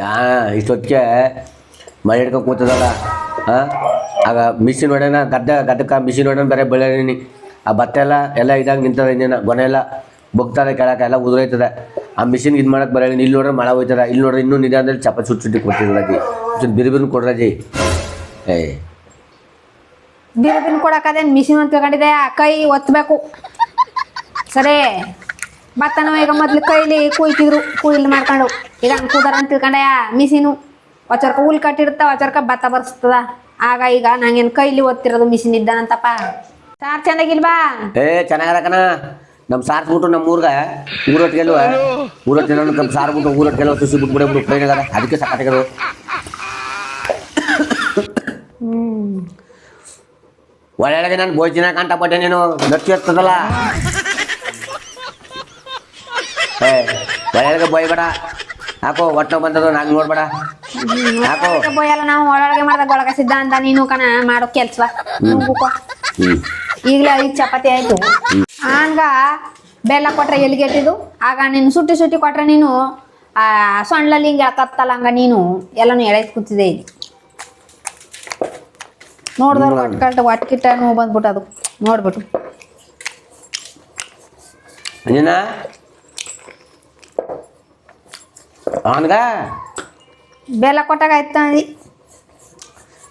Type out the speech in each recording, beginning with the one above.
ಯಾ, ಇಷ್ಟೊತ್ತಿಗೆ ಮಳೆ ಹಿಡ್ಕೊಂಡು ಕೂತದಲ್ಲ ಹಾಂ ಆಗ ಮಿಷಿನ್ ಹೊಡೆಯೋಣ ಗದ್ದೆ, ಗದ್ದಕ್ಕೆ ಮಿಷಿನ್ ಹೊಡೆಯೋಣ ಬೇರೆ ಬೆಳೆದೀನಿ ಆ ಭತ್ತ ಎಲ್ಲ ಎಲ್ಲ ಇದಂಗೆ ನಿಂತದೆ ಇನ್ನೇನು ಗೊನೆ ಎಲ್ಲ. ಬಗ್ತಾರೆ ಕೆಳಕ್ಕೆ, ಎಲ್ಲ ಉದುರೈತದೆ. ಆ ಮಿಷಿನ್ ಇದು ಮಾಡಕ್ಕೆ ಬರೋಣ ಇಲ್ಲಿ ನೋಡ್ರೆ ಮಳೆ ಹೋಯ್ತಾರೆ ಇಲ್ಲಿ ನೋಡ್ರೆ ಇನ್ನೂ ನಿಧಾನದಲ್ಲಿ ಅಂದ್ರೆ ಚಪ್ಪ ಸುಟ್ಟು ಸುಟ್ಟಿ ಕೊಟ್ಟಿರಜಿ ಚೂರು ಬಿರು ಬಿರು ಕೊಡ್ರಜಿ ಏ. ಬಿರುಬಿನ್ ಕೊಡಕ್ಕದೇನು ಮಿಷಿನ್ ಅಂತ ತಿಳ್ಕೊಂಡಿದೆ ಕೈ ಒತ್ತಬೇಕು ಸರಿ. ಭತ್ತನ ಈಗ ಮೊದ್ಲು ಕೈಲಿ ಕುಯ್ತಿದ್ರು ಕುಯ್ಲು ಮಾಡ್ಕೊಂಡು. ಈಗ ಹಂಗೆ ಕೂದಾರ ಅಂತ ತಿಳ್ಕೊಂಡಯ ಮಿಷಿನು. ಒಚರ್ಕ ಹುಲ್ ಕಟ್ಟಿರ್ತ ಒಚರ್ಕ ಭತ್ತ ಬರ್ಸ್ತದ. ಆಗ ಈಗ ನಂಗೇನು ಕೈಲಿ ಓದ್ತಿರೋದು ಮಿಷಿನ್ ಇದ್ದಾನಂತಪ್ಪ. ಸಾರ್ ಚೆನ್ನಾಗಿಲ್ವಾ ಏ ಚೆನ್ನಾಗದಕನ ನಮ್ಮ ಸಾರ್ಸ್ಬಿಟ್ಟು ನಮ್ಮ ಊರ್ಗ. ಊರೊಟ್ಟು ಗೆಲ್ಲುವ ಊರೊಟ್ಟು ಗೆಲ್ಲೋ ನಮ್ಮ ಸಾರ್ಬಿಟ್ಟು ಊರೊಟ್ಟಿಗೆಲ್ಲ ಸುಸಿ ಬಿಟ್ಬಿಡೆ ಬಿಡು ಅದ ಅದಕ್ಕೆ ಸಕಾಟಿಗಳು ಒಳ್ಳೆ ನಾನು ಭೋಜನ ಕಂಟಪಟ್ಟೆ ನೀನು. ಗಟ್ಟಿ ಹತ್ತದಲ್ಲ. ಏ ಒಳಗೆ ಬೋಯ್ಬೇಡ? ಹಾಕೋ ಒಟ್ಟು ಬಂದದ ನಂಗೆ ನೋಡ್ಬೇಡ? ಒಳಗೆ ಬೋಯಲ್ಲ ನಾವು ಒಳಗೆ ಮಾಡ್ದಾಗ ಒಳಗ ಸಿದ್ಧ ಅಂತ ನೀನು ಕಣ ಮಾಡೋ ಕೆಲ್ಸ. ನುಗ್ಗುಕೋ ಹ್ಞೂ ಈಗಲೇ ಐದು ಚಪಾತಿ ಆಯ್ತು. ಹಂಗ ಬೆಲ್ಲ ಕೊಟ್ರೆ ಎಲ್ಲಿಗೆಟ್ಟಿದ್ದು ಆಗ ನೀನು ಸುಟ್ಟಿ ಸುಟ್ಟಿ ಕೊಟ್ರೆ ನೀನು ಆ ಸೊಂಡ್ಲಲ್ಲಿ ಹಿಂಗೆ ಎಳ್ಕತ್ತಲ್ಲ ಹಂಗ ನೀನು ಎಲ್ಲನೂ ಎಳೆದು ಕೂತಿದೆ ಇಲ್ಲಿ. ನೋಡ್ದವ್ರು ಒಟ್ಕಲ್ಟ ಒಟ್ಕಿಟ್ಟ ನೋವು ಬಂದ್ಬಿಟ್ಟು ಅದು. ನೋಡ್ಬಿಟ್ಟು. ಅವನ್ಗ ಬೆಲ್ಲ ಕೊಟ್ಟಾಗ ಆಯ್ತು ಅಂದಿ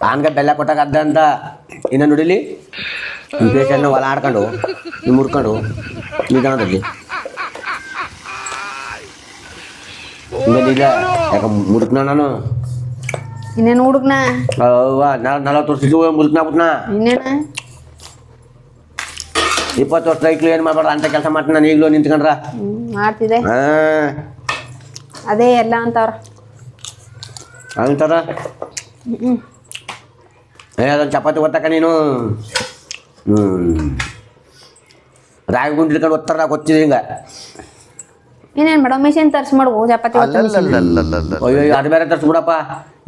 ಅವನ್ಗ ಬೆಲ್ಲ ಕೊಟ್ಟಾಗ ಅದ್ದ ಅಂತ. ಇನ್ನ ನುಡಿಲಿ? ಪೇಷನ್ನ ಹೊಲ ಆಡ್ಕೊಂಡು ನೀವು ಮುರ್ಕೊಂಡು ನಿಧಾನದಲ್ಲಿ ಯಾಕೆ ಮುರುಕ್ನ ನಾನು? ಇನ್ನೇನು ಹುಡುಕ್ನ? ಅವ್ವ ನಲವತ್ತು ವರ್ಷ ಇದ್ದು ಮುರುಕ್ನ ಬಿಟ್ನ ಇನ್ನೇನ? ಇಪ್ಪತ್ತು ವರ್ಷ ಸೈಕ್ಲು ಏನು ಮಾಡ್ಬಾರ್ದು? ಅಂತ ಕೆಲಸ ಮಾಡ್ತೀನಿ ನಾನು ಈಗಲೂ ನಿಂತ್ಕೊಂಡ್ರ. ಹಾಂ. ಅದೇ ಎಲ್ಲ ಅಂತವ್ರ. ಅಂತಾರ? ಏ ಅದೊಂದು ಚಪಾತಿ ಒತ್ತಕ ನೀನು? ಹ್ಞೂ ರಾಗಿ ಗುಂಡಿ ಕಡೆ ಒತ್ತಾರ ಗೊತ್ತಿದೆ ಹಿಂಗೆ. ಇನ್ನೇನು ಮೇಡಮ್ ಮಿಷಿನ್ ತರ್ಸಿ ಮಾಡ್ಬೋ ಚಪಾತಿ. ಅಯ್ಯೋ ಅದು ಬೇರೆ ತರಿಸ್ಬಿಡಪ್ಪ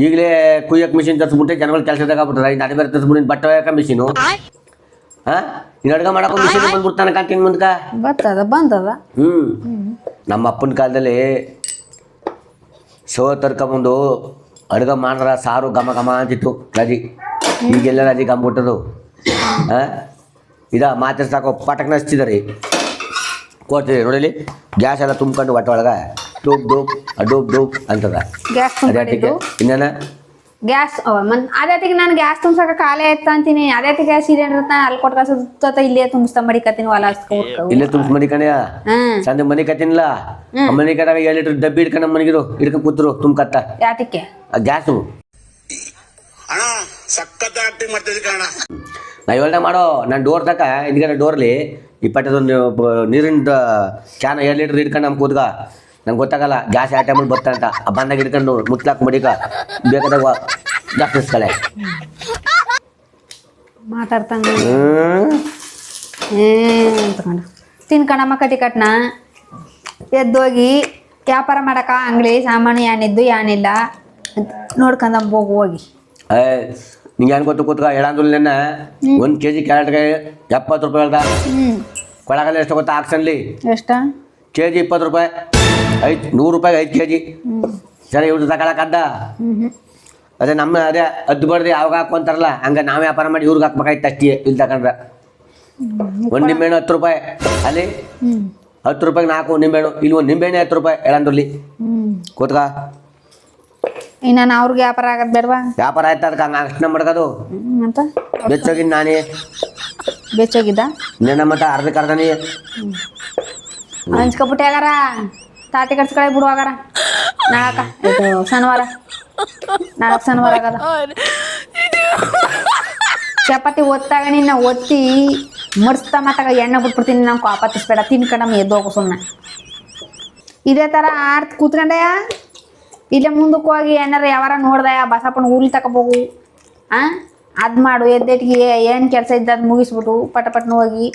ಈಗಲೇ ಕುಯ್ಯಕ್ಕೆ ಮಿಷಿನ್ ತರಿಸ್ಬಿಟ್ಟೆ ಜನಗಳು ಕೆಲಸ ತಗೊಬಿಟ್ರೆ ಇನ್ನು ಅದು ಬೇರೆ ತರಿಸ್ಬಿಟ್ಟು ಬಟ್ಟೆ ಒಯ್ಯಕ ಮಿಷಿನು ಹಾಂ? ಇನ್ನು ಅಡುಗೆ ಮಾಡಕ್ಕೆ ಮಿಷಿನ್ ಬಂದ್ಬಿಡ್ತಾನೆ ಕಂಟಿನ್ ಮುಂದಕ್ಕೆ ಬರ್ತದ ಬಂದದ. ಹ್ಞೂ ನಮ್ಮ ಅಪ್ಪನ ಕಾಲದಲ್ಲಿ ಶೋ ತರ್ಕೊಂಬಂದು ಅಡುಗೆ ಮಾಡ್ರ ಸಾರು ಘಮ ಘಮ ಅಂತಿತ್ತು ರಜಿ. ಈಗೆಲ್ಲ ರಜಿ ಗಮ್ಬಿಟ್ಟದು ಹಾಂ ಇದ ಮಾತ್ರ ಸಾಕು ಪಟಕ್ನ ಹಚ್ತಿದಾರೆ ಕೊಡ್ತೀವಿ ನೋಡಿಲಿ? ಗ್ಯಾಸ್ ಎಲ್ಲ ತುಂಬ್ಕೊಂಡು ಹೊಟ್ಟೆ ಒಳಗೆ. ಡೂಬ್ ಡೂಬ್ ಡೂಬ್ ಡೂಬ್ ಅಂತದ. ಇನ್ನೇನ? ಗ್ಯಾಸ್ ಮನ್ ಅದೇತಿಗೆ ನಾನು ಗ್ಯಾಸ್ ತುಂಬಸಕ ಕಾಲೇ ಆಯ್ತ ಅಂತೀನಿ. ಗ್ಯಾಸ್ ಸಿಲಿಂಡರ್ ಅಲ್ಲಿ ಕೊಟ್ಟು ಇಲ್ಲೇ ತುಂಬಿಸ್ತಾ ಮಡಿಕತ್ತೀನಿ ಹೊಲ ಇಲ್ಲೇ ತುಂಬಿಸ್ ಮಡಿಕಣ್ಯ ಕಣೆಯ ಮನಿ ಸಂಜೆ ಮನೆ ಕತ್ತಿನಿಲ್ಲ ಮನೆ ಕಟ್ಟಾಗ ಎರಡು ಲೀಟರ್ ಡಬ್ಬಿ ಇಟ್ಕೊಂಡ ನಮ್ಮ ಮನೆಗಿರು ಹಿಡ್ಕೊಂಡು ಕೂತ್ರು ತುಂಬ್ಕತ್ತ. ಯಾತಕ್ಕೆ? ಯಾತಿಕೆ ಗ್ಯಾಸು ಅಣ್ಣ ಸಖತ್ ಆಕ್ಟಿಂಗ್ ಮಾಡ್ತಿದ್ದೆ ಕಣ ನಾ ಇವಾಗ ಮಾಡೋ ನಾನು ಡೋರ್ ತಕ ಹಿಂದ್ಗಡೆ ಡೋರ್ಲಿ ಇಪ್ಪತ್ತೊಂದು ನೀರಿನ ಕ್ಯಾನ್ ಎರಡು ಲೀಟರ್ ಇಟ್ಕೊಂಡು ನಮ್ಮ ಕೂತ್ಗ. ನಂಗೆ ಗೊತ್ತಾಗಲ್ಲ ಗ್ಯಾಸ್ ಯಾವ ಟೈಮಲ್ಲಿ ಬರ್ತಾ ಅಂತ. ಆ ಬಂದಾಗ ಹಿಡ್ಕೊಂಡು ಮುಟ್ಲಾಕ್ ಮಡಿಕ ಬೇಕಾದಾಗ ಜಾಸ್ತಿಸ್ಕಳೆ ತಿನ್ಕಣಮ್ಮ ಮಾತಾಡ್ತಂಗ ತಗೊಂಡು ತಿನ್ಕಣಮ್ಮ ಕಟಿಕಟ್ನ ಎದ್ದೋಗಿ ವ್ಯಾಪಾರ ಮಾಡಕ ಅಂಗಡಿ ಸಾಮಾನು ಏನಿದ್ದು ಏನಿಲ್ಲ ನೋಡ್ಕೊಂಡ ಹೋಗಿ ಹೋಗಿ. ಏ ನಿಂಗೆ ಏನು ಗೊತ್ತು ಕೂತ್ಕ? ಹೇಳಂದ್ರು ನೆನ್ನೆ ಒಂದು ಕೆ ಜಿ ಕ್ಯಾರೆಟ್ಗೆ ಎಪ್ಪತ್ತು ರೂಪಾಯಿ ಹೇಳ್ದ. ಕೊಳಗಲ್ಲ ಎಷ್ಟು ಗೊತ್ತಾ ಆಕ್ಷನ್ಲಿ ಎಷ್ಟ? ಕೆ ಜಿ ಇಪ್ಪತ್ತು ರೂಪಾಯಿ. ಐದು ನೂರು ರೂಪಾಯಿ ಐದು ಕೆ ಜಿ ಸರಿ ಇವ್ರು ತಗೊಳಕ್ಕದ್ದ ಅದೇ ನಮ್ಮ ಅದೇ ಅದ್ದು ಬಡ್ದು ಯಾವಾಗ ಹಾಕೊಂತಾರಲ್ಲ ಹಂಗೆ ನಾವು ವ್ಯಾಪಾರ ಮಾಡಿ ಇವ್ರಿಗೆ ಹಾಕ್ಬೇಕಾಯ್ತು ಅಷ್ಟೇ ಇಲ್ಲಿ ತಗೊಂಡ್ರೆ. ಒಂದು ನಿಂಬೆಹಣ್ಣು ಹತ್ತು ರೂಪಾಯಿ. ಅಲ್ಲಿ ಹತ್ತು ರೂಪಾಯಿಗೆ ನಾಲ್ಕು ನಿಂಬೆಹಣ್ಣು ಇಲ್ಲಿ ಒಂದು ನಿಂಬೆಹಣ್ಣೆ ಹತ್ತು ರೂಪಾಯಿ. ಹೇಳಂದ್ರಲ್ಲಿ ಹ್ಮ್. ಕೂತ್ಕ. ಇನ್ನ ನಾನು ಅವ್ರಿಗೆ ವ್ಯಾಪಾರ ಆಗದ್ ಬೇಡವಾ? ವ್ಯಾಪಾರ ಆಯ್ತು ಅದಕ್ಕೆ ಹಂಗೆ ಅಷ್ಟು ಮಾಡ್ಕೋದು. ಅಂತ ಬೆಚ್ಚೋಗಿದ್ದು ನಾನೇ. ಬೆಚ್ಚೋಗಿದ್ದ? ನಿನ್ನ ಮಟ್ಟ ಅರ್ಧಕ್ಕೆ ಅರ್ಧನೇ. ಹಂಚ್ಕೊಬಿಟ್ಟೆ ತಾತಿ ಕಟ್ಸ್ಕೊಳೆ ಬಿಡುವಾಗಾರ ಇದು ಶನಿವಾರ. ನಾಳಕ್ ಶನಿವಾರ ಆಗದ. ಚಪಾತಿ ಒತ್ತಾಗ ನಿನ್ನ ಒತ್ತಿ ಮರ್ಸ್ತಾ ಮತ್ತಾಗ ಎಣ್ಣೆ ಬಿಟ್ಬಿಡ್ತೀನಿ ನಾವು ಕಾಪಾತಿಸ್ಬೇಡ ತಿನ್ಕೊಂಡಮ್ಮ ಎದ್ದೋಗು ಸುಮ್ಮನೆ ಇದೇ ತರ ಆರ್ತ್ ಕೂತ್ಕೊಂಡೆಯ ಇಲ್ಲೇ ಮುಂದಕ್ಕೆ ಹೋಗಿ ಏನಾರ ಯಾವಾರ ನೋಡ್ದಯ ಬಸಪ್ಪನ ಹುಲ್ ತಗೋಬೋಗು ಆ? ಅದು ಮಾಡು, ಎದ್ದೆಟ್ಗೆ ಏನ್ ಕೆಲಸ ಇದ್ದ ಅದ್ ಮುಗಿಸ್ಬಿಟ್ಟು ಪಟ ಪಟ್ನ ಹೋಗಿ.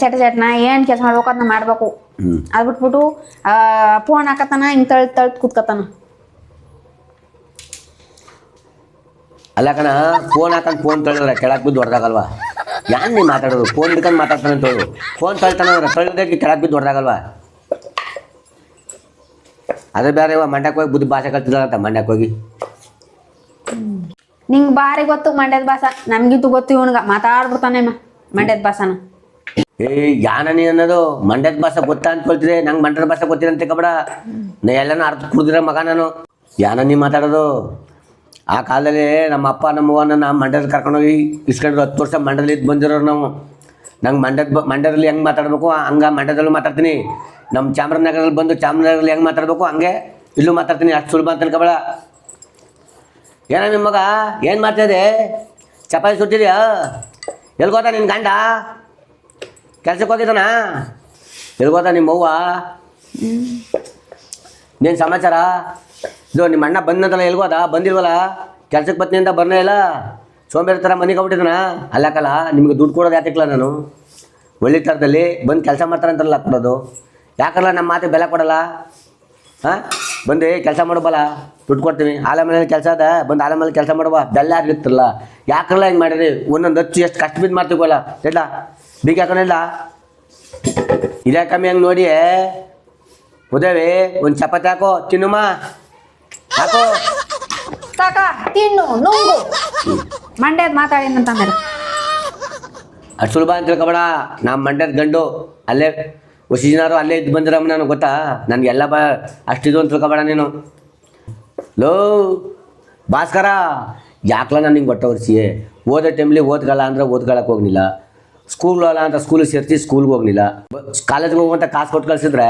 ಚಟ ಚಟ್ನ ಏನ್ ಕೆಲಸ ಮಾಡ್ಬೇಕು ಅದನ್ನ ಮಾಡ್ಬೇಕು. ಅದ್ ಬಿಟ್ಬಿಟ್ಟು ಫೋನ್ ಹಾಕತ್ತಾನ ಹಿಂಗ್ ತಳ್ ತಳ್ತ್ ಕುತ್ಕತಾನ ಅಲ್ಲ ಕಣ ಫೋನ್ ಹಾಕೊಂಡು ಫೋನ್ ತಳ್ಳ ಕೆಳಕ್ ಬಿದ್ದು ಹೊಡೆದಾಗಲ್ವಾ? ಯಾನ್ ನೀ ಮಾತಾಡೋದು? ಫೋನ್ ಹಿಡ್ಕೊಂಡು ಮಾತಾಡ್ತಾನೆ ಹೇಳು. ಫೋನ್ ತಳ್ತಾನೆ ಅಂದ್ರೆ ಕೆಳಕ್ ಬಿದ್ದು ಹೊಡೆದಾಗಲ್ವಾ? ಅದೇ ಬೇರೆ ಇವ ಮಂಡ್ಯಕ್ಕೆ ಹೋಗಿ ಬುದ್ಧಿ ಭಾಷೆ ಕಲ್ತಿದ್ದಾಳಂತ ಮಂಡ್ಯಕ್ ಹೋಗಿ. ನಿಂಗ್ ಬಾರಿ ಗೊತ್ತು ಮಂಡ್ಯದ ಭಾಷ. ನಮ್ಗಿಂತ ಗೊತ್ತು ಇವನ್ಗ. ಮಾತಾಡ್ಬಿಡ್ತಾನೆ ಮಂಡ್ಯದ ಭಾಷಾನ. ಏ, ಯಾನನಿ ಅನ್ನೋದು ಮಂಡ್ಯದ ಭಾಷೆ ಗೊತ್ತಾ ಅನ್ಕೊಳ್ತಿದೆ ನಂಗೆ ಮಂಡ್ಯದ ಭಾಷೆ ಗೊತ್ತಿರಂತೆ ಕಬಡ ನಾ ಎಲ್ಲನೂ ಅರ್ಥ ಕುಡ್ದಿರೋ ಮಗ ನಾನು. ಯಾನನಿ ಮಾತಾಡೋದು. ಆ ಕಾಲದಲ್ಲಿ ನಮ್ಮ ಅಪ್ಪ, ನಮ್ಮ ಅವ್ವನ ನಮ್ಮ ಮಂಡ್ಯದ ಕರ್ಕೊಂಡೋಗಿ ಇಸ್ಕೊಂಡ್ರು ಹತ್ತು ವರ್ಷ ಮಂಡ್ಯದಲ್ಲಿ ಇದ್ದು ಬಂದಿರೋರು ನಾವು. ನಂಗೆ ಮಂಡ್ಯದ ಮಂಡ್ಯದಲ್ಲಿ ಹೆಂಗೆ ಮಾತಾಡಬೇಕು? ಹಂಗೆ ಮಂಡ್ಯದಲ್ಲೂ ಮಾತಾಡ್ತೀನಿ. ನಮ್ಮ ಚಾಮರಾಜನಗರಲ್ಲಿ ಬಂದು ಚಾಮರಾಜನಗರಲ್ಲಿ ಹೆಂಗೆ ಮಾತಾಡಬೇಕು? ಹಂಗೆ ಇಲ್ಲೂ ಮಾತಾಡ್ತೀನಿ. ಅಷ್ಟು ಸುಲಭ ಅಂತ ಅನ್ಕೊಬೇಡ ಏನ ನಿಮ್ಮ ಮಗ? ಏನು ಮಾಡ್ತಿದೆ ಚಪಾತಿ ಸುಟ್ಟಿದ್ಯಾ? ಗೊತ್ತಾ ನಿನ್ನ ಗಂಡ? ಕೆಲ್ಸಕ್ಕೆ ಹೋಗಿದ್ದಾನ? ಎಲ್ಗೋದ ನಿಮ್ಮ ಅವ್ವ? ನೀನು ಸಮಾಚಾರ? ಇದು ನಿಮ್ಮ ಅಣ್ಣ ಬಂದಂತಲ್ಲ ಎಲ್ಗೋದ ಬಂದಿಲ್ವಲ್ಲ? ಕೆಲ್ಸಕ್ಕೆ ಪತ್ನಿಯಿಂದ ಅಂತ ಬರ್ನೇ ಇಲ್ಲ? ಸೋಂಬೇರಿ ಥರ ಮನೆಗೆ ಹೋಗ್ಬಿಟ್ಟಿದ್ದಾನ? ಅಲ್ಲಕ್ಕಲ್ಲ ನಿಮ್ಗೆ ದುಡ್ಡು ಕೊಡೋದು ಯಾತಿಕ್ಲ ನಾನು? ಒಳ್ಳೆ ಥರದಲ್ಲಿ ಬಂದು ಕೆಲಸ ಮಾಡ್ತಾರಂತಾರಲ್ಲ ಕೊಡೋದು. ಯಾಕಲ್ಲ ನಮ್ಮ ಮಾತಿಗೆ ಬೆಲೆ ಕೊಡಲ್ಲ? ಹಾಂ? ಬಂದು ಕೆಲಸ ಮಾಡಬಲ್ಲ ದುಡ್ಡು ಕೊಡ್ತೀವಿ ಆಲ ಮನೇಲಿ ಕೆಲಸ ಅದ ಬಂದು ಆಲ ಮೇಲೆ ಕೆಲಸ ಮಾಡುವ. ಬೆಲ್ಲ ಆಗಿರ್ತಿರಲ್ಲ ಯಾಕಲ್ಲ ಹಿಂಗೆ ಮಾಡಿರಿ? ಒಂದೊಂದು ಹಚ್ಚು ಎಷ್ಟು ಕಷ್ಟ ಬಿದ್ದು ಮಾಡ್ತೀವಲ್ಲ? ಇಲ್ಲ ಬೀಗ ಹಾಕೊಂಡಿಲ್ಲ ಇದೇ ಕಮ್ಮಿ ಹಂಗೆ ನೋಡಿ ಉದವಿ ಒಂದು ಚಪಾತಿ ಹಾಕೋ ತಿನ್ನುಮ್ಮ ಹಾಕೋ ಕಾಕ ತಿನ್ನು ನುಂಗು ಮಂಡ್ಯದ ಮಾತಾಡಿನಂತ ಮೇಲೆ ಅಷ್ಟು ಸುಲಭ ಅಂತ ತಿಳ್ಕೊಬೇಡ ನಮ್ಮ ಮಂಡ್ಯದ ಗಂಡು ಅಲ್ಲೇ ಹೊಸ ಜನರು ಅಲ್ಲೇ ಇದ್ದು ಬಂದಿರಮ್ಮ ನನಗೆ ಗೊತ್ತಾ ನನಗೆಲ್ಲ ಬಾ ಅಷ್ಟಿದು ಅಂತ ತಿಳ್ಕೊಬೇಡ ನೀನು ಲೋ ಭಾಸ್ಕರ ಯಾಕಲ ನಾನು ನಿಂಗೆ ಹೊಟ್ಟೆ ಒರೆಸಿಯೇ ಓದೋ ಟೈಮ್ಲಿ ಓದ್ಗಳ ಅಂದ್ರೆ ಓದ್ಕೊಳಕ್ಕೆ ಹೋಗ್ಲಿಲ್ಲ ಸ್ಕೂಲ್ ಅಲ್ಲ ಅಂತ ಸ್ಕೂಲಿಗೆ ಸೇರಿಸಿ ಸ್ಕೂಲ್ಗೆ ಹೋಗ್ಲಿಲ್ಲ. ಕಾಲೇಜ್ಗೆ ಹೋಗುವಂಥ ಕಾಸು ಕೊಟ್ಟು ಕಳಿಸಿದ್ರೆ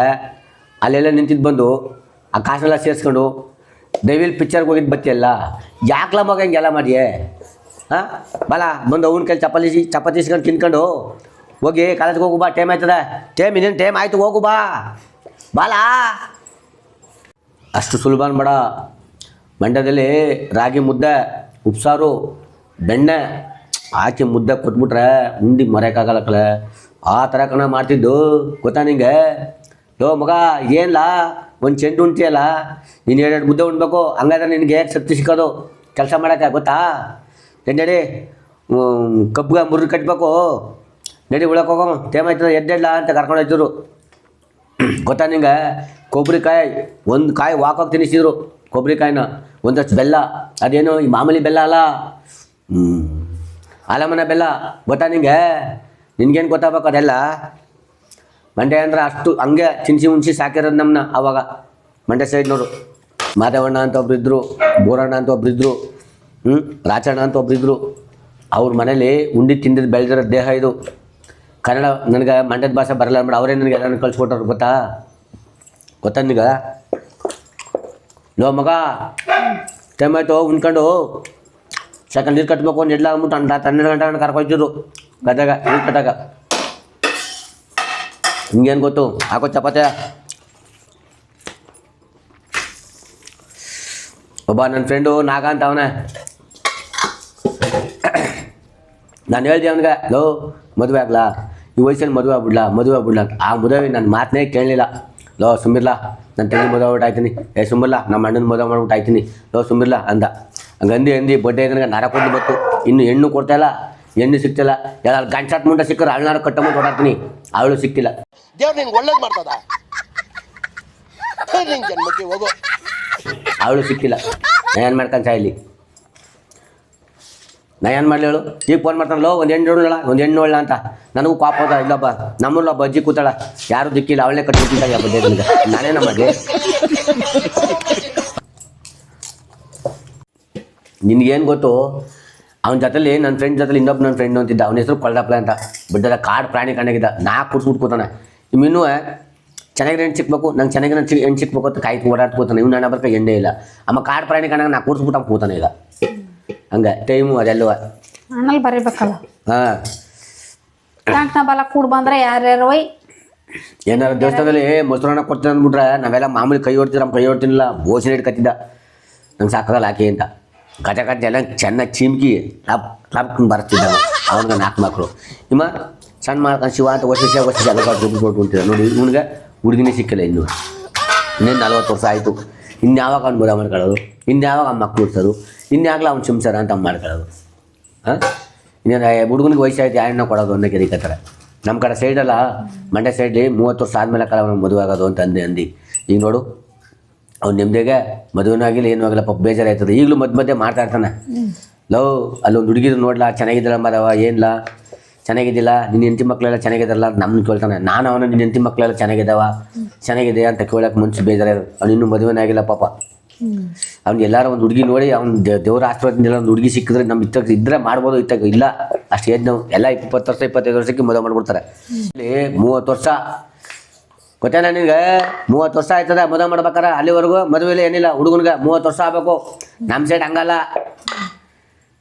ಅಲ್ಲೆಲ್ಲ ನಿಂತಿದ್ದು ಬಂದು ಆ ಕಾಸನ್ನೆಲ್ಲ ಸೇರಿಸ್ಕೊಂಡು, ದಯವಿಲ್ ಪಿಕ್ಚರ್ಗೆ ಹೋಗಿದ್ದು ಬತ್ತಿಯಲ್ಲ. ಯಾಕಲ ಮಗ ಹಿಂಗೆಲ್ಲ ಮಾಡಿಯೇ? ಹಾಂ? ಬಲ, ಬಂದು ಅವನ ಕೈಲಿ ಚಪಾತಿ ಚಪಾತಿ ಇಸ್ಕೊಂಡು ತಿನ್ಕೊಂಡು ಹೋಗಿ ಕಾಲೇಜ್ಗೆ ಹೋಗು ಬಾ ಟೈಮ್ ಆಯ್ತದೆ. ಟೈಮ್ ಇನ್ನೇನು ಟೈಮ್ ಆಯಿತು, ಹೋಗು ಬಾ. ಬಾಲ. ಅಷ್ಟು ಸುಲಭ ಅನ್ಬೇಡ ಮಂಡ್ಯದಲ್ಲಿ ರಾಗಿ ಮುದ್ದೆ, ಉಪ್ಸಾರು, ಬೆಣ್ಣೆ ಹಾಕಿ ಮುದ್ದೆ ಕೊಟ್ಬಿಟ್ರೆ ಉಂಡಿ ಮರೆಯೋಕ್ಕಾಗಲ್ಲ ಆ ಥರ ಕಣ ಮಾಡ್ತಿದ್ದು. ಗೊತ್ತಾ ನಿಂಗೆ? ಲೋ ಮಗ ಏನಿಲ್ಲ ಒಂದು ಚೆಂಡು ಉಣ್ತಿಯಲ್ಲ? ನೀನು ಎರಡೆರಡು ಮುದ್ದೆ ಉಣ್ಬೇಕು. ಹಂಗಾದ್ರೆ ನಿನಗೆ ಶಕ್ತಿ ಸಿಕ್ಕೋದು? ಕೆಲಸ ಮಾಡೋಕ್ಕೆ, ಗೊತ್ತಾ? ಏನ್ ಕಬ್ಬುಗ ಮುರ್ರು ಕಟ್ಟಬೇಕು ನಡಿ ಟೈಮ್ ಆಯ್ತದ ಎದ್ದೆಡ್ಲ ಅಂತ ಕರ್ಕೊಂಡು ಹೋಯ್ತಿದ್ರು. ಗೊತ್ತಾ ನಿಂಗೆ? ಕೊಬ್ಬರಿಕಾಯಿ, ಒಂದು ಕಾಯಿ ವಾಕೋಗಿ ತಿನ್ನಿಸಿದ್ರು ಕೊಬ್ಬರಿಕಾಯಿನ. ಒಂದಷ್ಟು ಬೆಲ್ಲ. ಅದೇನು ಈ ಮಾಮೂಲಿ ಬೆಲ್ಲ ಅಲ್ಲ? ಆಲಮನ ಬೆಲ್ಲ, ಗೊತ್ತಾ ನಿಂಗೆ? ನಿನ್ಗೇನು ಗೊತ್ತಾಗಬೇಕು ಅದೆಲ್ಲ? ಮಂಡ್ಯ ಅಂದ್ರೆ ಅಷ್ಟು ಹಂಗೆ ಚಿನ್ಸಿ ಉಣ್ಸಿ ಸಾಕಿರೋದು ನಮ್ಮನ್ನ ಅವಾಗ. ಮಂಡ್ಯ ಸೈಡ್ನವರು ಮಾದೇವಣ್ಣ ಅಂತ ಒಬ್ರು ಇದ್ರು, ಬೋರಣ್ಣ ಅಂತ ಒಬ್ರು ಇದ್ರು ಹ್ಞೂ ರಾಚಣ್ಣ ಅಂತ ಒಬ್ರು ಇದ್ರು. ಅವ್ರ ಮನೇಲಿ ಉಂಡಿ ತಿಂದಿದ್ದು ಬೆಳೆದಿರೋ ದೇಹ ಇದು. ಕನ್ನಡ ನನಗೆ ಮಂಡ್ಯದ ಭಾಷೆ ಬರಲ್ಲ ಅಂದ್ಬಿಟ್ಟು ಅವರೇ ನನಗೆ ಎಲ್ಲಾನು ಕಳ್ಸಿಕೊಟ್ಟವ್ರು, ಗೊತ್ತಾ? ಗೊತ್ತಾ ನಿನಗೆ? ಲೋ ಮಗ ಟೈಮ್ ಉಂಡ್ಕೊಂಡು ಸೆಕೆಂಡ್ ನೀರು ಕಟ್ಟಬೇಕು ಒಂದು ಅಂದ್ಬಿಟ್ಟು ಅಂಡ ಹನ್ನೆರಡು ಗಂಟೆ ಗಂಟೆ ಕರ್ಕೊಯ್ತಿದ್ರು. ಗದ್ದಾಗ, ನೀರು ಕಟ್ಟಾಗ. ಹಿಂಗೇನು ಗೊತ್ತು? ಹಾಕೋ ಚಪಾತಿ. ಒಬ್ಬ ನನ್ನ ಫ್ರೆಂಡು ನಾಗ ಅಂತ ಅವನೇ. ನಾನು ಹೇಳ್ದೆ ಅವನಿಗೆ, ಲೋ, ಮದುವೆ ಆಗ್ಲಾ? ಈ ವಯಸ್ಸಲ್ಲಿ ಮದುವೆ ಆಗ್ಬಿಡ್ಲಾ? ಮದುವೆ ಆಗ್ಬಿಡ್ಲಾ? ಆ ಮದುವೆ ನನ್ನ ಮಾತನ್ನೇ ಕೇಳಲಿಲ್ಲ. ಲೋ ಸುಮ್ಮಿರ್ಲಾ ನನ್ನ ತಂಗಿ ಮದುವೆ ಆಗ್ಬಿಟ್ಟು ಆಯ್ತೀನಿ ಏ ಸುಮ್ಮಿರ್ಲಾ ನಮ್ಮ ಅಣ್ಣನ ಮದುವೆ ಮಾಡ್ಬಿಟ್ಟು ಆಯ್ತೀನಿ ಲೋ ಸುಮ್ಮಿರ್ಲಾ ಅಂದ. ಹಂಗೆ ಅಂದಿ ಅಂದಿ ಬಡ್ಡೆ ನನಗೆ ನರ ಕೊಟ್ಟು ಬತ್ತು. ಇನ್ನು ಹೆಣ್ಣು ಕೊಡ್ತಾಯಿಲ್ಲ ಹೆಣ್ಣು ಸಿಕ್ತಿಲ್ಲ ಯಾರು ಗಂಟಾಟ್ ಮುಂಡ ಸಿಕ್ಕರೆ ಅಳ್ನಾರ ಕಟ್ಟಮ್ಮ ಓಡಾಡ್ತೀನಿ. ಅವಳು ಸಿಕ್ತಿಲ್ಲ ದೇವ್ರು ನಿಂಗೆ ಒಳ್ಳೇದು ಮಾಡ್ತದ? ಜನ್ಮಕ್ಕೆ ಹೋಗು. ಅವಳು ಸಿಕ್ಕಿಲ್ಲ. ನಯನ್ ಮಾಡ್ಕಂತ ಇಲ್ಲಿ ನಯನ್ ಮಾಡ್ಲೇಳು ಈಗ ಫೋನ್ ಮಾಡ್ತಾನಲ್ಲ ಒಂದು ಹೆಣ್ಣು ನೋಡಲ್ಲ ಒಂದು ಹೆಣ್ಣು ನೋಡಲ್ಲ ಅಂತ. ನನಗೂ ಪಾಪ ಹೋದ ಇಲ್ಲಪ್ಪ ನಮ್ಮಲ್ಲೊಬ್ಬ ಬಜ್ಜಿ ಕೂತಾಳ. ಯಾರು ದಿಕ್ಕಿಲ್ಲ ಅವಳೇ ಕಟ್ಟಿ ನಾನೇ ನಮಗೆ ನಿನ್ಗೇನು ಗೊತ್ತು? ಅವನ ಜೊತೆಲಿ ನನ್ನ ಫ್ರೆಂಡ್ ಜೊತೆಲಿ ಇನ್ನೊಬ್ಬ ನನ್ನ ಫ್ರೆಂಡ್ ಅಂತಿದ್ದ. ಅವನ ಹೆಸರು ಕೊಳ್ಳಪ್ಲೆ ಅಂತ. ಬಿಡ್ಡದ ಕಾಡು ಪ್ರಾಣಿ ಕಂಡಾಗಿದ್ದ ನಾ ಕೂತಾನೆ. ಇನ್ನೂ ಚೆನ್ನಾಗಿರೋ ಹೆಣ್ಣು ಸಿಕ್ಬೇಕು ನಂಗೆ ಚೆನ್ನಾಗಿರೋ ಹೆಣ್ಣು ಹೆಣ್ಣು ಸಿಕ್ಬೇಕು ಅಂತ ಕಾಯ್ತು ಓಡಾಡ್ತು ಕೂತಾನೆ. ಇವ್ನು ನನ್ನ ಬರ್ಕ ಎಣ್ಣೆ ಇಲ್ಲ. ಅಮ್ಮ ಕಾಡು ಪ್ರಾಣಿ ಕಂಡಾಗ ನಾ ಅವ್ನು ಕೂತಾನೆ ಈಗ. ಹಂಗೆ ಟೈಮು ಅದೆಲ್ಲವ ಅಣ್ಣಲ್ಲಿ ಬರೀಬೇಕಲ್ಲ. ಹಾಂ. ನಾ ಬಲ ಕೂಡ್ ಬಂದ್ರೆ ಯಾರ್ಯಾರು ಒಯ್ ಏನಾರು ದೇವಸ್ಥಾನದಲ್ಲಿ ಮೊಸರನ್ನ ಕೊಡ್ತೀನಿ ಅಂದ್ಬಿಟ್ರೆ ನಾವೆಲ್ಲ ಮಾಮೂಲಿ ಕೈ ಹೊಡ್ತೀರ ನಮ್ಮ ಕೈ ಹೊಡ್ತೀನಿಲ್ಲ. ಬೋಸಿನ ಹಿಡ್ಕತ್ತಿದ್ದ. ನಂಗೆ ಸಾಕಾಗಲ್ಲ ಹಾಕಿ ಅಂತ. ಕಚ ಕಚ್ಚ ಎಲ್ಲ ಚೆನ್ನಾಗಿ ಚಿಮ್ಕಿ ಟಪ್ ಟಪ್ಕೊಂಡು ಬರ್ತಿದ್ದಾವೆ. ಅವ್ನಿಗೆ ನಾಲ್ಕು ಮಕ್ಕಳು ನಿಮ್ಮ ಸಣ್ಣ ಮಾಡ್ಕೊಂಡು ಶಿವ ಅಂತ ವರ್ಷ ವರ್ಷ ಎಲ್ಲ ದುಡ್ಡು ಕೊಟ್ಬಿಡ್ತಿದ್ದ ನೋಡಿ, ಇವ್ನಿಗೆ ಹುಡುಗಿನೇ ಸಿಕ್ಕಿಲ್ಲ ಇನ್ನು. ಇನ್ನೇನು ನಲ್ವತ್ತು ವರ್ಷ ಆಯಿತು. ಇನ್ಯಾವಾಗ ಅವ್ನು ಮದುವೆ ಮಾಡ್ಕೊಳ್ಳೋದು? ಇನ್ಯಾವಾಗ ಅವ್ನ ಮಕ್ಕಳು ಹುಡ್ಸೋದು? ಇನ್ಯಾಗಲ ಅವ್ನು ಚಿಮ್ಸರ ಅಂತ ಅವ್ನು ಮಾಡ್ಕೊಳ್ಳೋದು? ಹಾಂ? ಇನ್ನೇನು ಹುಡುಗನಿಗೆ ವಯಸ್ಸಾಯ್ತು, ಯಾರನ್ನ ಕೊಡೋದು ಅನ್ನೋ ಕೆರಿಕತ್ತಾರೆ ನಮ್ಮ ಕಡೆ ಸೈಡಲ್ಲ ಮಂಡ್ಯ ಸೈಡ್ಲಿ ಮೂವತ್ತು ವರ್ಷ ಆದಮೇಲೆ ಕಲ ಮದುವೆ ಆಗೋದು ಅಂತ ಅಂದೆ, ಅಂದು. ಈಗ ನೋಡು ಅವ್ನು ನಿಮ್ದೇಗೆ ಮದುವೆನಾಗಿಲ್ಲ ಏನೂ ಆಗಿಲ್ಲ ಪಾಪ ಬೇಜಾರಾಯ್ತದೆ. ಈಗಲೂ ಮಧ್ಯ ಮಧ್ಯೆ ಮಾಡ್ತಾ ಇರ್ತಾನೆ ಲವ್ ಅಲ್ಲೊಂದು ಹುಡುಗಿರು ನೋಡ್ಲಾ ಚೆನ್ನಾಗಿದ್ದಲ್ಲ ಮರವ ಏನಿಲ್ಲ ಚೆನ್ನಾಗಿದ್ದಿಲ್ಲ ನಿನ್ನ ಹೆಂಡತಿ ಮಕ್ಕಳೆಲ್ಲ ಚೆನ್ನಾಗಿದ್ದಾರಲ್ಲ ನಮ್ಮನ್ನು ಕೇಳ್ತಾನೆ. ನಾನು ಅವನು ನಿನ್ನ ಹೆಂಡತಿ ಮಕ್ಕಳೆಲ್ಲ ಚೆನ್ನಾಗಿದ್ದಾವ? ಚೆನ್ನಾಗಿದೆ ಅಂತ ಕೇಳೋಕೆ ಮುಂಚೆ ಬೇಜಾರಾಯ್ತು ಅವ್ನು ಇನ್ನೂ ಮದುವೆನಾಗಿಲ್ಲ ಪಾಪ. ಅವ್ನು ಎಲ್ಲಾರು ಒಂದು ಹುಡುಗಿ ನೋಡಿ ಅವ್ನು ದೇವ್ರ ಆಶೀರ್ವಾದದಿಂದ ಒಂದು ಹುಡುಗಿ ಸಿಕ್ಕಿದ್ರೆ ನಮ್ಮ ಇತ್ತಾಗ ಇದ್ರೆ ಮಾಡ್ಬೋದು ಇತ್ತಾಗ ಇಲ್ಲ. ಅಷ್ಟು ಏಜ್ ನಾವು ಎಲ್ಲ ಇಪ್ಪತ್ತು ವರ್ಷ ಇಪ್ಪತ್ತೈದು ವರ್ಷಕ್ಕೆ ಮದುವೆ ಮಾಡ್ಬಿಡ್ತಾರೆ. ಇಲ್ಲಿ ಮೂವತ್ತು ವರ್ಷ ಗೊತ್ತೇನ ನಿನಗೆ? ಮೂವತ್ತು ವರ್ಷ ಆಯ್ತದ ಮದುವೆ ಮಾಡ್ಬೇಕಾರ? ಅಲ್ಲಿವರೆಗೂ ಮದುವೆಲಿ ಏನಿಲ್ಲ, ಹುಡುಗನ್ಗೆ ಮೂವತ್ತು ವರ್ಷ ಆಗಬೇಕು. ನಮ್ಮ ಸೈಡ್ ಹಂಗಲ್ಲ.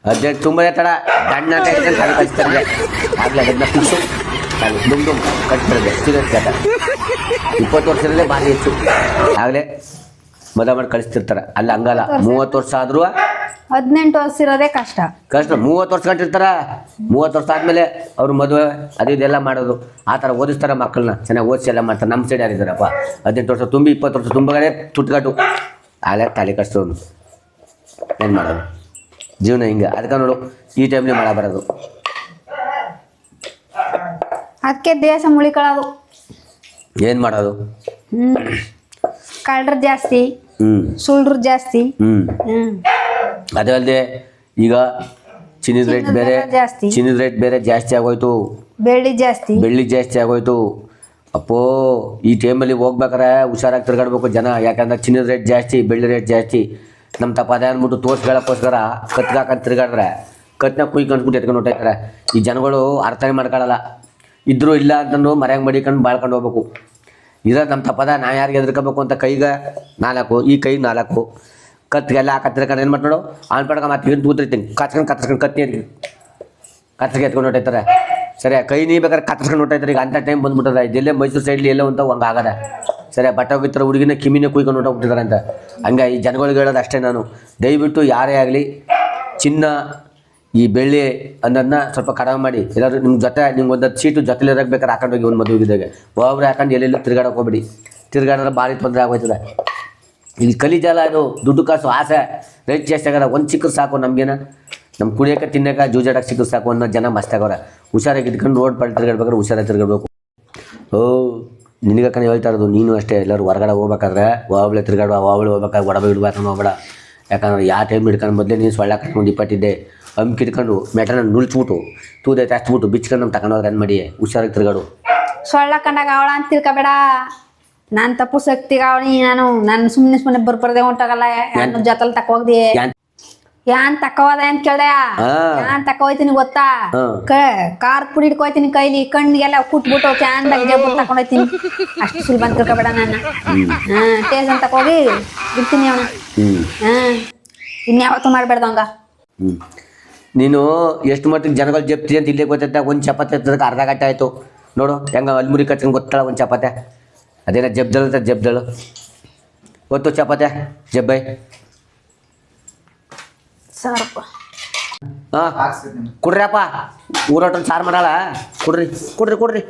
ಅದೇ ತುಂಬದೇ ತಡ ಕಾಲು ಕಳಿಸ್ತಾರೆ ಆಗಲೇ ಅದನ್ನ ಫಿಕ್ಸು ಇಪ್ಪತ್ತು ವರ್ಷದಲ್ಲೇ ಭಾರಿ ಹೆಚ್ಚು. ಆಗಲೇ ಮದುವೆ ಮಾಡಿ ಕಳಿಸ್ತಿರ್ತಾರೆ. ಅಲ್ಲಿ ಹಂಗಲ್ಲ. ಮೂವತ್ತು ವರ್ಷ ಆದ್ರೂ ಹದಿನೆಂಟು ವರ್ಷ ಇರೋದೇ ಕಷ್ಟ. ಕಷ್ಟ. ಮೂವತ್ತು ವರ್ಷ ಕಟ್ಟಿರ್ತಾರ. ಮೂವತ್ತು ವರ್ಷ ಆದಮೇಲೆ ಅವ್ರ ಮದುವೆ ಅದು ಇದೆಲ್ಲ ಮಾಡೋದು. ಆ ಥರ ಓದಿಸ್ತಾರೆ ಮಕ್ಕಳನ್ನ. ಚೆನ್ನಾಗಿ ಓದಿಸಿ ಎಲ್ಲ ಮಾಡ್ತಾರೆ. ನಮ್ಮ ಸೈಡ್ ಯಾರಿದ್ದಾರಪ್ಪ ಹದಿನೆಂಟು ವರ್ಷ ತುಂಬಿ ಇಪ್ಪತ್ತು ವರ್ಷ ತುಂಬಗಡೆ ತುಟ್ಕಟ್ಟು. ಆಲೆ ತಲೆ ಕಷ್ಟ ಏನು ಮಾಡೋದು? ಜೀವನ ಹಿಂಗೆ. ಅದಕ್ಕೆ ನೋಡು ಈ ಟೈಮ್ಲಿ ಮಳೆ ಬರೋದು. ಅದಕ್ಕೆ ದೇಶ ಮುಳಿಕೊಳ್ಳೋದು. ಏನು ಮಾಡೋದು? ಕಳ್ಳರು ಜಾಸ್ತಿ ಸುಳ್ಳ್ರು ಜಾಸ್ತಿ. ಹ್ಞೂ ಅದೇ ಅಲ್ಲದೆ ಈಗ ಚಿನ್ನದ ರೇಟ್ ಬೇರೆ ಜಾಸ್ತಿ. ಚಿನ್ನದ ರೇಟ್ ಬೇರೆ ಜಾಸ್ತಿ ಆಗೋಯ್ತು. ಬೆಳ್ಳಿ ಜಾಸ್ತಿ. ಬೆಳ್ಳಿ ಜಾಸ್ತಿ ಆಗೋಯ್ತು. ಅಪ್ಪೋ ಈ ಟೈಮಲ್ಲಿ ಹೋಗ್ಬೇಕಾರೆ ಹುಷಾರಾಗಿ ತಿರ್ಗಾಡ್ಬೇಕು ಜನ. ಯಾಕಂದ್ರೆ ಚಿನ್ನದ ರೇಟ್ ಜಾಸ್ತಿ ಬೆಳ್ಳಿ ರೇಟ್ ಜಾಸ್ತಿ. ನಮ್ಮ ತಪ್ಪ ಅದೇ ಅಂದ್ಬಿಟ್ಟು ತೋರ್ಸ್ಕೊಳ್ಳೋಕ್ಕೋಸ್ಕರ ಕತ್ಗಾಕಂತ ತಿರ್ಗಾಡ್ರೆ ಕತ್ನ ಕುಯ್ಕೊಂಡ್ಬಿಟ್ಟು ಎತ್ಕೊಂಡು ಹೊಟ್ಟೈತಾರೆ ಈ ಜನಗಳು ಅರ್ಥನೇ ಮಾಡ್ಕೊಳ್ಳಲ್ಲ ಇದ್ರೂ ಇಲ್ಲ ಅಂತಂದು ಮರ್ಯಾಗ ಮಡಿಕೊಂಡು ಬಾಳ್ಕೊಂಡು ಹೋಗ್ಬೇಕು. ಇರೋ ನಮ್ಮ ತಪ್ಪದ ನಾ ಯಾರಿಗೆ ಎದ್ರಕೋಬೇಕು ಅಂತ ಕೈಗೆ ನಾಲ್ಕು ಈ ಕೈಗೆ ನಾಲ್ಕು. ಕತ್ಗೆಲ್ಲ ಕತ್ತಿರ್ಕೊಂಡು ಏನು ಮಾಡ್ತಾಡೋ ಆನ್ ಮತ್ತೆ ಹಿಂದೆ ಕೂತಿರ್ತೀನಿ ಕತ್ಕೊಂಡು ಕತ್ಸ್ಕೊಂಡು ಕತ್ತಿ ಕತ್ರಿಗೆ ಎತ್ಕೊಂಡು ಹೊಟ್ಟೈತಾರೆ ಸರಿ, ಕೈ ನೀ ಬೇಕಾದ್ರೆ ಕತ್ಸ್ಕೊಂಡು ಹೊಟ್ಟೈತಾರೆ ಈಗ ಅಂಥ ಟೈಮ್ ಬಂದ್ಬಿಟ್ಟದ. ಇದೆಲ್ಲೇ ಮೈಸೂರು ಸೈಡ್ಲಿ ಎಲ್ಲೋ ಅಂತ ಹಂಗೆ ಆಗದ. ಸರಿ ಬಟ್ಟೆ ಹೋಗಿತ್ತರ ಹುಡುಗಿನ ಕಿಮಿನೇ ಕುಯ್ಕೊಂಡು ಹೊಟ್ಟೋಗ್ಬಿಟ್ಟಿದ್ದಾರೆ ಅಂತ. ಹಂಗೆ ಈ ಜನಗಳಿಗೆ ಹೇಳೋದು ಅಷ್ಟೇ ನಾನು. ದಯವಿಟ್ಟು ಯಾರೇ ಆಗಲಿ, ಚಿನ್ನ, ಈ ಬೆಳ್ಳಿ ಅನ್ನೋದನ್ನ ಸ್ವಲ್ಪ ಕಡಿಮೆ ಮಾಡಿ. ಎಲ್ಲರೂ ನಿಮ್ಮ ಜೊತೆ, ನಿಮ್ಗೆ ಒಂದು ಸೀಟು ಜೊತೆಲಿ ಇರಕ್ಕೆ ಬೇಕಾದ್ರೆ ಹಾಕೊಂಡೋಗಿ ಒಂದು ಮದುವೆಗಿದ್ದಾಗೆ ಒಬ್ಬರು ಹಾಕೊಂಡು ಎಲ್ಲೆಲ್ಲೂ ತಿರ್ಗಾಡಕ್ಕೆ ಹೋಗ್ಬೇಡಿ. ತಿರ್ಗಾಡಿದ್ರೆ ಭಾರಿ ತೊಂದರೆ ಆಗೋಯ್ತದೆ. ಇಲ್ಲಿ ಕಲಿಜಾಲ ಇದು ದುಡ್ಡು ಕಾಸು ಆಸೆ. ರೈತ ಜಾಸ್ತಿ ಆಗಲ್ಲ, ಒಂದು ಸಿಕ್ಕರು ಸಾಕು ನಮಗೇನ. ನಮ್ಮ ಕುಡಿಯೋಕೆ ತಿನ್ನೋಕೆ ಜೂಜಾಡಕ್ಕೆ ಸಿಕ್ಕರು ಸಾಕು ಅನ್ನೋ ಜನ ಮಸ್ತಾಗವ್ರೆ ಹುಷಾರಾಗಿ ಇಟ್ಕೊಂಡು ರೋಡ್ ಪಾಲ್ ತಿರ್ಗಾಡ್ಬೇಕಾದ್ರೆ ಹುಷಾರಾಗಿ ತಿರ್ಗಾಡ್ಬೇಕು. ಓ ನಿನಗಕ್ಕನೆ ಹೇಳ್ತಾ ಇರೋದು, ನೀನು ಅಷ್ಟೇ, ಎಲ್ಲರೂ ಹೊರಗಡೆ ಹೋಗ್ಬೇಕಾದ್ರೆ ಒಬ್ಬಳೆ ತಿರ್ಗಾಡುವ ಒಬ್ಬಳು ಹೋಗ್ಬೇಕಾದ್ರೆ ಒಡವೆ ಇಡ್ಬೇಕು ಹೋಗ್ಬೇಡ ಯಾಕಂದ್ರೆ ಯಾವ ಟೈಮ್ ಹಿಡ್ಕೊಂಡು ಮೊದಲೇ ನೀನು ಸೊಳ್ಳೆ ಕಟ್ಕೊಂಡು ಇಪ್ಪತ್ತಿದ್ದೆ. ಅಮ್ಮ ಇಟ್ಕೊಂಡು ಮೆಟನ ನುಳ್ಚ್ಬಿಟ್ಟು, ತೂದೆ ಹಚ್ಬಿಟ್ಟು ಬಿಚ್ಕೊಂಡು ನಮ್ಮ ತಗೊಂಡೋಗ್ರೆ ಏನು ಮಾಡಿ, ಹುಷಾರಾಗಿ ತಿರ್ಗಾಡು. ಸೊಳ್ಳೆ ಕಂಡಾಗ ಅವಳ ಅಂತ ತಿಳ್ಕೊಬೇಡ. ನಾನ್ ತಪ್ಪು ಶಕ್ತಿಗ ಅವನಿ ನಾನು ನಾನು ಸುಮ್ಮನೆ ಸುಮ್ಮನೆ ಬರ್ಬರ್ದೆ ಹೊಂಟಾಗಲ್ಲ. ಯಾನ್ ಜೊತೆಲ್ ತಕೋಗ್ದಿ ಯಾನ್ ತಕೋದ ಅಂತ ಕೇಳ್ದೆ? ಹಾ. ಯಾನ್ ತಕೋಯ್ತೀನಿ ಗೊತ್ತಾ? ಕಾರ್ ಪುಡಿ ಹಿಡ್ಕೋಯ್ತೀನಿ ಕೈಲಿ ಕಣ್ಣಿಗೆಲ್ಲ ಕುಟ್ಬಿಟ್ಟು ಕ್ಯಾನ್ ಜಬ್ಬು ತಕೊಂಡೋಯ್ತೀನಿ ಅಷ್ಟು ಸುಲ್ ಬಂದ್ ತಿಳ್ಕೊಬೇಡ ನಾನು. ಹಾ ಅಂತ ತಕೋಗಿ ಬಿಡ್ತೀನಿ ಅವನ. ಹಾ. ಇನ್ಯಾವತ್ತೂ ಮಾಡ್ಬೇಡ್ದ ಹಂಗ ನೀನು ಎಷ್ಟು ಮಟ್ಟಿಗೆ ಜನಗಳು ಜಪ್ತಿ ಅಂತ ಇಲ್ಲೇ ಗೊತ್ತಾಯ್ತ? ಒಂದು ಚಪಾತಿ ಅರ್ಧ ಗಂಟೆ ಆಯ್ತು. ನೋಡು ಹೆಂಗ ಅಲ್ಮುರಿ ಕಟ್ಟಿನ ಗೊತ್ತಾಳ ಒಂದ್ ಚಪಾತೆ? ಅದೇನ ಜಬ್ದಳು ಅಂತ ಜಬ್ದಳು ಗೊತ್ತು ಚಪಾತೆ ಜಬ್ಬೈ ಸಾರಪ್ಪ ಹಾಂ ಕೊಡ್ರಿಯಪ್ಪ ಊರೋಟನ್ ಸಾರು ಮಾಡಲ್ಲ ಕೊಡ್ರಿ ಕೊಡ್ರಿ ಕೊಡ್ರಿ